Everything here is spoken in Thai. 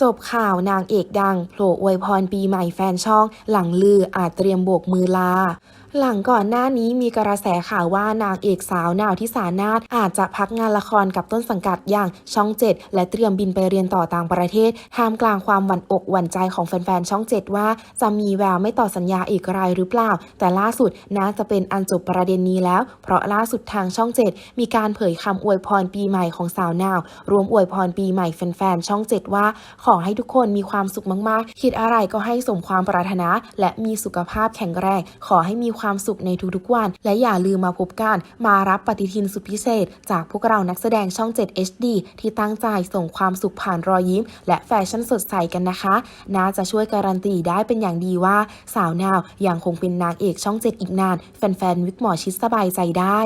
จบข่าวนางเอกดังโผล่อวยพรปีใหม่แฟนช่อง หลังลืออาจเตรียมโบกมือลา หลังก่อนหน้านี้มีกระแสข่าวว่านางเอกสาวนาวที่สานาถอาจจะพักงานละครกับต้นสังกัดอย่างช่องเจ็ดและเตรียมบินไปเรียนต่อต่างประเทศท่ามกลางความหวั่นอกหวั่นใจของแฟนๆช่องเจ็ดว่า จะมีแววไม่ต่อสัญญาอีกรายหรือเปล่า แต่ล่าสุดน่าจะเป็นอันจบประเด็นนี้แล้ว เพราะล่าสุดทางช่องเจ็ดมีการเผยคำอวยพรปีใหม่ของสาวนาว รวมอวยพรปีใหม่แฟนๆช่องเจ็ดว่าขอให้ทุกคนมีความสุขมากๆ คิดอะไรก็ให้สมความปรารถนา และมีสุขภาพแข็งแรง ขอให้มีความสุขในทุกๆวัน และอย่าลืมมาพบกัน มารับปฏิทินสุดพิเศษ จากพวกเรานักแสดงช่อง 7 HD ที่ตั้งใจส่งความสุขผ่านรอยยิ้ม และแฟชั่นสดใสกันนะคะ น่าจะช่วยการันตีได้เป็นอย่างดีว่า สาวนาวยังคงเป็นนางเอกช่อง 7 อีกนาน แฟนๆวิกหมอชิดสบายใจได้